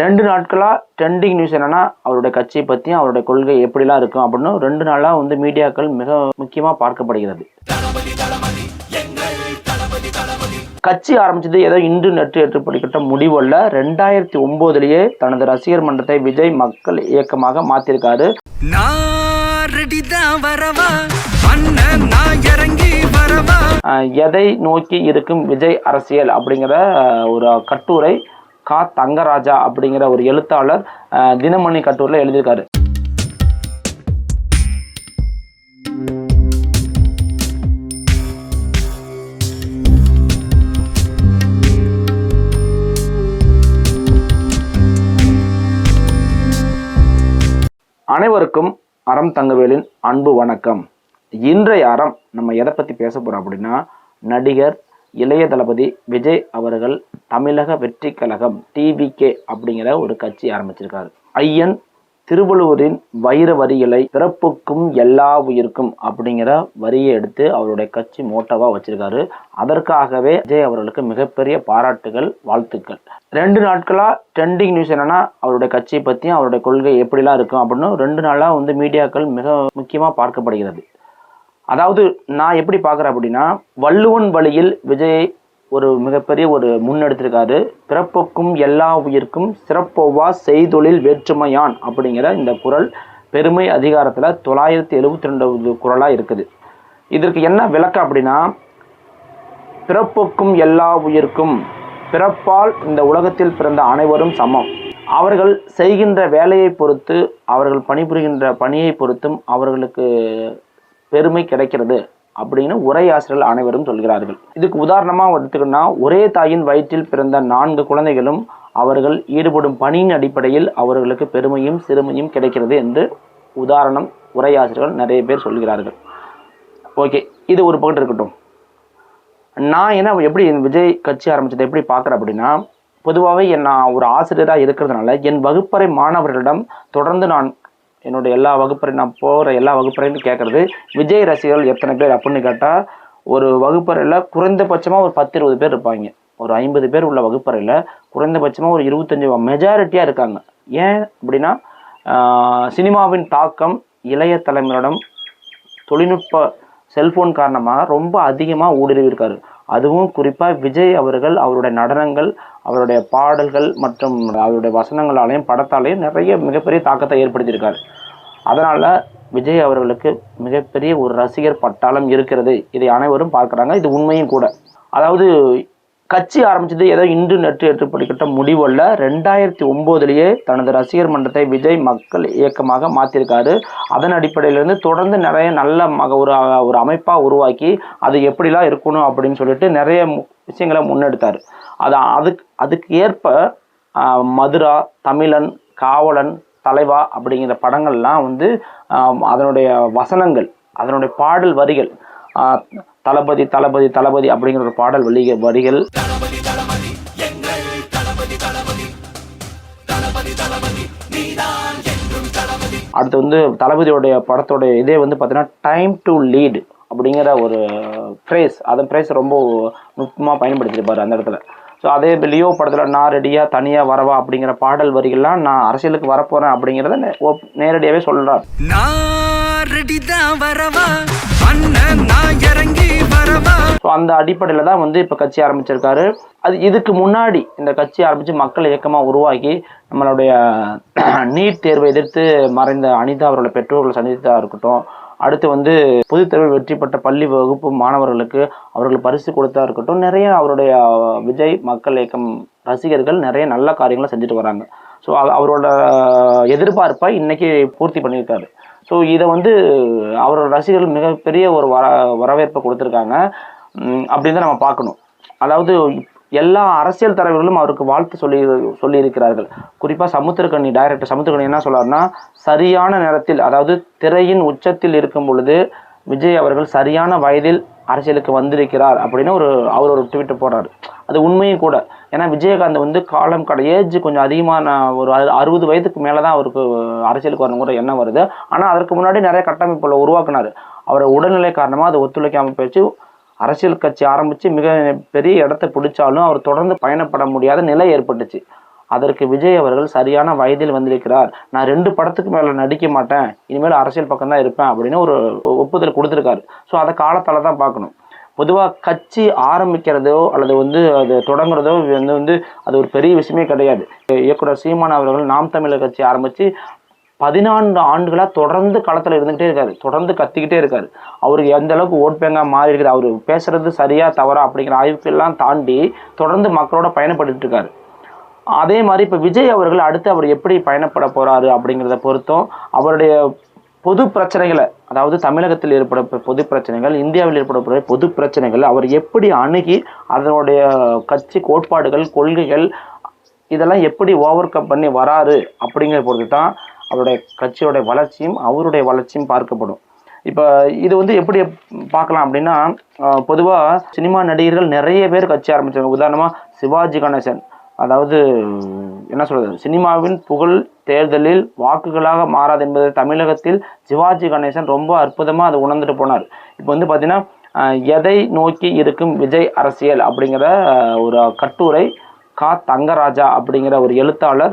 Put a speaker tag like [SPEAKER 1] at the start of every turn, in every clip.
[SPEAKER 1] ரெண்டு நாட்களாக trending news என்னென்னா அவருடைய கட்சியை பற்றியும் அவருடைய கொள்கை எப்படிலாம் இருக்கும் அப்படின்னு ரெண்டு நாளாக வந்து மீடியாக்கள் மிக முக்கியமாக பார்க்கப்படுகிறது கட்சி ஆரம்பிச்சது ஏதோ இன்று நெற்று ஏற்றுப்படுகிட்ட முடிவு அல்ல ரெண்டாயிரத்தி ஒம்போதுலேயே தனது ரசிகர் மன்றத்தை விஜய் மக்கள் இயக்கமாக மாற்றிருக்காரு எதை நோக்கி இருக்கும் விஜய் அரசியல் அப்படிங்கிற ஒரு கட்டுரை கா தங்கராஜா அப்படிங்கிற ஒரு எழுத்தாளர் தினமணி கட்டூரில் எழுதியிருக்காரு அனைவருக்கும் அறம் தங்கவேலின் அன்பு வணக்கம் இன்றைய அறம் நம்ம எதை பற்றி பேச போகிறோம் அப்படின்னா நடிகர் இளைய தளபதி விஜய் அவர்கள் தமிழக வெற்றி கழகம் டிவிகே அப்படிங்கிற ஒரு கட்சி ஆரம்பிச்சிருக்காரு ஐயன் திருவள்ளூரின் வைர வரிகளை பிறப்புக்கும் எல்லா உயிருக்கும் அப்படிங்கிற வரியை எடுத்து அவருடைய கட்சி மோட்டோவாக வச்சிருக்காரு அதற்காகவே விஜய் அவர்களுக்கு மிகப்பெரிய பாராட்டுகள் வாழ்த்துக்கள் ரெண்டு நாட்களாக ட்ரெண்டிங் நியூஸ் என்னன்னா அவருடைய கட்சியை பற்றியும் அவருடைய கொள்கை எப்படிலாம் இருக்கும் அப்படின்னு ரெண்டு நாளாக வந்து மீடியாக்கள் மிக முக்கியமாக பார்க்கப்படுகிறது அதாவது நான் எப்படி பார்க்குறேன் அப்படின்னா வள்ளுவன் வழியில் விஜய் ஒரு மிகப்பெரிய ஒரு முன்னெடுத்திருக்காரு பிறப்புக்கும் எல்லா உயிர்க்கும் சிறப்போவா செய்தொழில் வேற்றுமையான் அப்படிங்கிற இந்த குரல் பெருமை அதிகாரத்தில் தொள்ளாயிரத்தி எழுபத்தி ரெண்டாவது குரலாக இருக்குது இதற்கு என்ன விளக்கம் அப்படின்னா பிறப்புக்கும் எல்லா உயிர்க்கும் பிறப்பால் இந்த உலகத்தில் பிறந்த அனைவரும் சமம் அவர்கள் செய்கின்ற வேலையை பொறுத்து அவர்கள் பணிபுரிகின்ற பணியை பொறுத்தும் அவர்களுக்கு பெருமை கிடைக்கிறது அப்படின்னு உரை ஆசிரியர்கள் அனைவரும் சொல்கிறார்கள் இதுக்கு உதாரணமாக எடுத்துக்கணும்னா ஒரே தாயின் வயிற்றில் பிறந்த நான்கு குழந்தைகளும் அவர்கள் ஈடுபடும் பணியின் அடிப்படையில் அவர்களுக்கு பெருமையும் சிறுமையும் கிடைக்கிறது என்று உதாரணம் உரையாசிரியர்கள் நிறைய பேர் சொல்கிறார்கள் ஓகே இது ஒரு பக்கம் இருக்கட்டும் நான் என்ன எப்படி என் விஜய் கட்சி ஆரம்பித்ததை எப்படி பார்க்குறேன் அப்படின்னா பொதுவாகவே நான் ஒரு ஆசிரியராக இருக்கிறதுனால என் வகுப்பறை மாணவர்களிடம் தொடர்ந்து நான் என்னுடைய எல்லா வகுப்பறை நான் போகிற எல்லா வகுப்பறையும் கேட்குறது விஜய் ரசிகர்கள் எத்தனை பேர் அப்படின்னு கேட்டால் ஒரு வகுப்பறையில் குறைந்தபட்சமாக ஒரு பத்து இருபது பேர் இருப்பாங்க ஒரு ஐம்பது பேர் உள்ள வகுப்பறையில் குறைந்தபட்சமாக ஒரு இருபத்தஞ்சி மெஜாரிட்டியாக இருக்காங்க ஏன் அப்படின்னா சினிமாவின் தாக்கம் இளைய தலைமுறையிடம் தொழில்நுட்ப செல்ஃபோன் காரணமாக ரொம்ப அதிகமாக ஊடுருவி அதுவும் குறிப்பாக விஜய் அவர்கள் அவருடைய நடனங்கள் அவருடைய பாடல்கள் மற்றும் அவருடைய வசனங்களாலையும் படத்தாலேயும் நிறைய மிகப்பெரிய தாக்கத்தை ஏற்படுத்தியிருக்கார் அதனால் விஜய் அவர்களுக்கு மிகப்பெரிய ஒரு ரசிகர் பட்டாளம் இருக்கிறது இதை அனைவரும் பார்க்குறாங்க இது உண்மையும் கூட அதாவது கட்சி ஆரம்பிச்சது ஏதோ இன்று நெற்று ஏற்றுப்படுகிட்ட முடிவல்ல ரெண்டாயிரத்தி ஒம்போதுலேயே தனது ரசிகர் மன்றத்தை விஜய் மக்கள் இயக்கமாக மாற்றிருக்காரு அதன் அடிப்படையிலிருந்து தொடர்ந்து நிறைய நல்ல மக ஒரு ஒரு அமைப்பாக உருவாக்கி அது எப்படிலாம் இருக்கணும் அப்படின்னு சொல்லிட்டு நிறைய விஷயங்களை முன்னெடுத்தார் அது அதுக்கு அதுக்கு ஏற்ப மதுரா தமிழன் காவலன் தலைவா அப்படிங்கிற படங்கள்லாம் வந்து அதனுடைய வசனங்கள் அதனுடைய பாடல் வரிகள் தளபதி தளபதி தளபதி அப்படிங்கிற ஒரு பாடல் வெளிய வரிகள் அடுத்து வந்து தளபதியோடைய படத்தோடைய இதே வந்து பார்த்தீங்கன்னா டைம் டு லீடு அப்படிங்கிற ஒரு ஃப்ரேஸ் அந்த ஃப்ரேஸ் ரொம்ப நுட்பமாக பயன்படுத்தியிருப்பார் அந்த இடத்துல ஸோ அதே லியோ படத்தில் நான் ரெடியாக தனியாக வரவா அப்படிங்கிற பாடல் வரிகள்லாம் நான் அரசியலுக்கு வரப்போகிறேன் அப்படிங்கிறத நேரடியாகவே சொல்கிறார் நான் ரெடி தான் வரவா அண்ணன் நான் இறங்கி ஸோ அந்த அடிப்படையில் தான் வந்து இப்போ கட்சி ஆரம்பிச்சிருக்காரு அது இதுக்கு முன்னாடி இந்த கட்சி ஆரம்பித்து மக்கள் இயக்கமாக உருவாக்கி நம்மளுடைய நீட் தேர்வை எதிர்த்து மறைந்த அனிதா அவரோட பெற்றோர்களை சந்தித்ததாக இருக்கட்டும் அடுத்து வந்து பொதுத்தேர்வில் வெற்றி பெற்ற பள்ளி வகுப்பு மாணவர்களுக்கு அவர்கள் பரிசு கொடுத்தா இருக்கட்டும் நிறைய அவருடைய விஜய் மக்கள் இயக்கம் ரசிகர்கள் நிறைய நல்ல காரியங்களை செஞ்சுட்டு வராங்க ஸோ அவரோட எதிர்பார்ப்பை இன்னைக்கு பூர்த்தி பண்ணியிருக்காரு ஸோ இதை வந்து அவரோட ரசிகர்கள் மிகப்பெரிய ஒரு வர வரவேற்பை கொடுத்துருக்காங்க அப்படின்னு தான் நம்ம பார்க்கணும் அதாவது எல்லா அரசியல் தலைவர்களும் அவருக்கு வாழ்த்து சொல்லி சொல்லியிருக்கிறார்கள் குறிப்பாக சமுத்திரக்கண்ணி டைரக்டர் சமுத்திரக்கண்ணி என்ன சொல்லார்னா சரியான நேரத்தில் அதாவது திரையின் உச்சத்தில் இருக்கும் பொழுது விஜய் அவர்கள் சரியான வயதில் அரசியலுக்கு வந்திருக்கிறார் அப்படின்னு ஒரு அவர் ஒரு ட்விட்டர் போடுறார் அது உண்மையும் கூட ஏன்னா விஜயகாந்த் வந்து காலம் கடை ஏஜ் கொஞ்சம் அதிகமான ஒரு அறுபது வயதுக்கு மேலே தான் அவருக்கு அரசியலுக்கு வரணுங்கிற எண்ணம் வருது ஆனால் அதற்கு முன்னாடி நிறைய கட்டமைப்புகளை உருவாக்குனார் அவரை உடல்நிலை காரணமாக அது ஒத்துழைக்காம போயிடுச்சு அரசியல் கட்சி ஆரம்பித்து மிக பெரிய இடத்த பிடிச்சாலும் அவர் தொடர்ந்து பயணப்பட முடியாத நிலை ஏற்பட்டுச்சு அதற்கு விஜய் அவர்கள் சரியான வயதில் வந்திருக்கிறார் நான் ரெண்டு படத்துக்கு மேலே நடிக்க மாட்டேன் இனிமேல் அரசியல் பக்கம் தான் இருப்பேன் அப்படின்னு ஒரு ஒப்புதல் கொடுத்துருக்காரு ஸோ அதை காலத்தால் தான் பார்க்கணும் பொதுவாக கட்சி ஆரம்பிக்கிறதோ அல்லது வந்து அது தொடங்குறதோ வந்து வந்து அது ஒரு பெரிய விஷயமே கிடையாது இயக்குனர் சீமான் அவர்கள் நாம் தமிழர் கட்சி ஆரம்பித்து பதினான்கு ஆண்டுகளாக தொடர்ந்து களத்தில் இருந்துகிட்டே இருக்காரு தொடர்ந்து கத்திக்கிட்டே இருக்காரு அவருக்கு எந்த அளவுக்கு ஓட் பேங்காக மாறி இருக்குது அவர் பேசுறது சரியா தவறா அப்படிங்கிற ஆய்வுக்கெல்லாம் தாண்டி தொடர்ந்து மக்களோட பயணப்பட்டு இருக்காரு அதே மாதிரி இப்போ விஜய் அவர்கள் அடுத்து அவர் எப்படி பயணப்பட போகிறாரு அப்படிங்கிறத பொறுத்தும் அவருடைய பொது பிரச்சனைகளை அதாவது தமிழகத்தில் ஏற்பட பொது பிரச்சனைகள் இந்தியாவில் ஏற்படக்கூடிய பொது பிரச்சனைகள் அவர் எப்படி அணுகி அதனுடைய கட்சி கோட்பாடுகள் கொள்கைகள் இதெல்லாம் எப்படி ஓவர் கம் பண்ணி வராரு அப்படிங்கிற பொழுது தான் அவருடைய கட்சியோடைய வளர்ச்சியும் அவருடைய வளர்ச்சியும் பார்க்கப்படும் இப்போ இது வந்து எப்படி பார்க்கலாம் அப்படின்னா பொதுவாக சினிமா நடிகர்கள் நிறைய பேர் கட்சி ஆரம்பித்தாங்க உதாரணமாக சிவாஜி கணேசன் அதாவது என்ன சொல்கிறது சினிமாவின் புகழ் தேர்தலில் வாக்குகளாக மாறாது என்பது தமிழகத்தில் சிவாஜி கணேசன் ரொம்ப அற்புதமாக அதை உணர்ந்துட்டு போனார் இப்போ வந்து பார்த்திங்கன்னா எதை நோக்கி இருக்கும் விஜய் அரசியல் அப்படிங்கிற ஒரு கட்டுரை கா தங்கராஜா அப்படிங்கிற ஒரு எழுத்தாளர்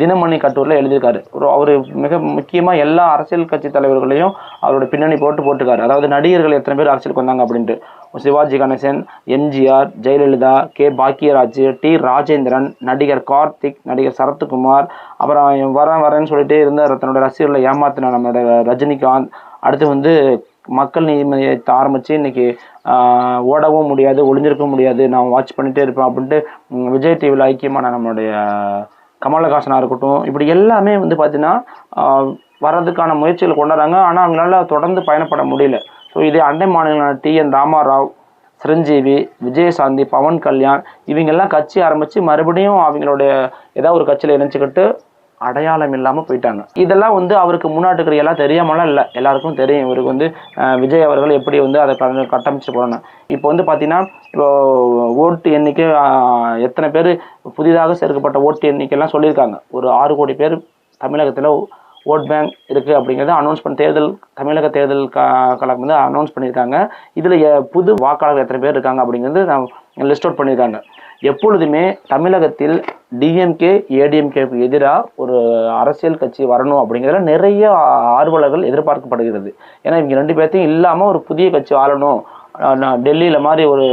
[SPEAKER 1] தினமணி கட்டூரில் எழுதியிருக்காரு ஒரு அவர் மிக முக்கியமாக எல்லா அரசியல் கட்சி தலைவர்களையும் அவரோட பின்னணி போட்டு போட்டிருக்காரு அதாவது நடிகர்கள் எத்தனை பேர் அரசியலுக்கு வந்தாங்க அப்படின்ட்டு Sivaji Ganesan MGR Jayalalithaa K Bhagyaraj T Rajendran நடிகர் கார்த்திக் நடிகர் சரத்குமார் அப்புறம் வரேன் வரேன்னு சொல்லிட்டு இருந்த தன்னோட ரசிகர்களை ஏமாத்தின நம்மளோட ரஜினிகாந்த் அடுத்து வந்து மக்கள் நீதிமன்றத்தை ஆரம்பித்து இன்றைக்கி ஓடவும் முடியாது ஒளிஞ்சிருக்க முடியாது நான் வாட்ச் பண்ணிகிட்டே இருப்பேன் அப்படின்ட்டு விஜய் டிவியில் ஐக்கியமான நம்மளுடைய கமலஹாசனாக இருக்கட்டும் இப்படி எல்லாமே வந்து பார்த்திங்கன்னா வர்றதுக்கான முயற்சிகள் கொண்டாடுறாங்க ஆனால் அவங்களால தொடர்ந்து பயணப்பட முடியல ஸோ இதே அண்டை மாநிலங்களான டி என் ராமாராவ் சிரஞ்சீவி விஜயசாந்தி பவன் கல்யாண் இவங்கெல்லாம் கட்சி ஆரம்பித்து மறுபடியும் அவங்களுடைய ஏதாவது ஒரு கட்சியில் இணைச்சிக்கிட்டு அடையாளம் இல்லாமல் போயிட்டாங்க இதெல்லாம் வந்து அவருக்கு முன்னாடி இருக்கிற எல்லாம் தெரியாமலாம் இல்லை எல்லாருக்கும் தெரியும் இவருக்கு வந்து விஜய் அவர்கள் எப்படி வந்து அதை கட்டமைச்சு போகணும் இப்போ வந்து பார்த்தீங்கன்னா இப்போ ஓட்டு எண்ணிக்கை எத்தனை பேர் புதிதாக சேர்க்கப்பட்ட ஓட்டு எண்ணிக்கைலாம் சொல்லியிருக்காங்க ஒரு ஆறு கோடி பேர் தமிழகத்தில் ஓட் பேங்க் இருக்குது அப்படிங்கிறத அனௌன்ஸ் பண்ண தேர்தல் தமிழக தேர்தல் க கழகம் வந்து அனௌன்ஸ் பண்ணியிருக்காங்க இதில் புது வாக்காளர்கள் எத்தனை பேர் இருக்காங்க அப்படிங்கிறது நான் லிஸ்ட் அவுட் பண்ணியிருக்காங்க எப்பொழுதுமே தமிழகத்தில் டிஎம்கே ஏடிஎம்கேக்கு எதிராக ஒரு அரசியல் கட்சி வரணும் அப்படிங்கிறதுல நிறைய ஆர்வலர்கள் எதிர்பார்க்கப்படுகிறது ஏன்னா இவங்க ரெண்டு பேர்த்தையும் இல்லாமல் ஒரு புதிய கட்சி ஆளணும் டெல்லியில் மாதிரி ஒரு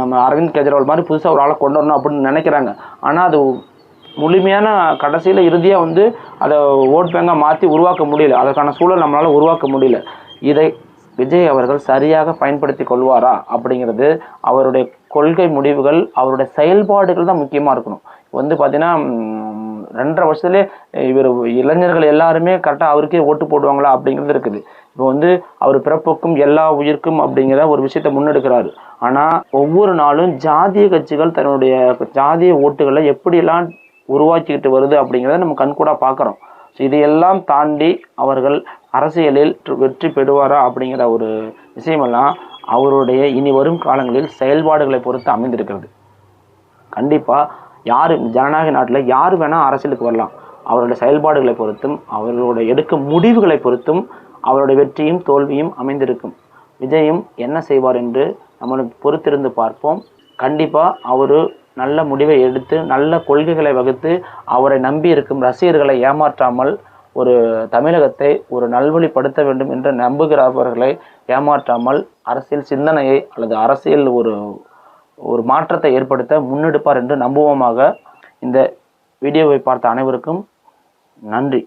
[SPEAKER 1] நம்ம அரவிந்த் கெஜ்ரிவால் மாதிரி புதுசாக ஒரு ஆளை கொண்டு வரணும் அப்படின்னு நினைக்கிறாங்க ஆனால் அது முழுமையான கடைசியில் இறுதியாக வந்து அதை ஓட் பேங்காக மாற்றி உருவாக்க முடியல அதற்கான சூழல் நம்மளால் உருவாக்க முடியல இதை விஜய் அவர்கள் சரியாக பயன்படுத்தி கொள்வாரா அப்படிங்கிறது அவருடைய கொள்கை முடிவுகள் அவருடைய செயல்பாடுகள் தான் முக்கியமாக இருக்கணும் வந்து பார்த்தீங்கன்னா ரெண்டரை வருஷத்துலேயே இவர் இளைஞர்கள் எல்லாருமே கரெக்டாக அவருக்கே ஓட்டு போடுவாங்களா அப்படிங்கிறது இருக்குது இப்போ வந்து அவர் பிறப்புக்கும் எல்லா உயிருக்கும் அப்படிங்கிற ஒரு விஷயத்தை முன்னெடுக்கிறாரு ஆனால் ஒவ்வொரு நாளும் ஜாதிய கட்சிகள் தன்னுடைய ஜாதிய ஓட்டுகளை எப்படியெல்லாம் உருவாக்கிக்கிட்டு வருது அப்படிங்கிறத நம்ம கண்கூடாக பார்க்குறோம் ஸோ இதையெல்லாம் தாண்டி அவர்கள் அரசியலில் வெற்றி பெறுவாரா அப்படிங்கிற ஒரு விஷயமெல்லாம் அவருடைய இனி வரும் காலங்களில் செயல்பாடுகளை பொறுத்து அமைந்திருக்கிறது கண்டிப்பாக யார் ஜனநாயக நாட்டில் யார் வேணால் அரசியலுக்கு வரலாம் அவருடைய செயல்பாடுகளை பொறுத்தும் அவர்களோட எடுக்கும் முடிவுகளை பொறுத்தும் அவருடைய வெற்றியும் தோல்வியும் அமைந்திருக்கும் விஜயும் என்ன செய்வார் என்று நம்மளை பொறுத்திருந்து பார்ப்போம் கண்டிப்பாக அவர் நல்ல முடிவை எடுத்து நல்ல கொள்கைகளை வகுத்து அவரை நம்பி இருக்கும் ரசிகர்களை ஏமாற்றாமல் ஒரு தமிழகத்தை ஒரு நல்வழிப்படுத்த வேண்டும் என்று நம்புகிறவர்களை ஏமாற்றாமல் அரசியல் சிந்தனையை அல்லது அரசியல் ஒரு ஒரு மாற்றத்தை ஏற்படுத்த முன்னெடுப்பார் என்று நம்புவோமாக இந்த வீடியோவை பார்த்த அனைவருக்கும் நன்றி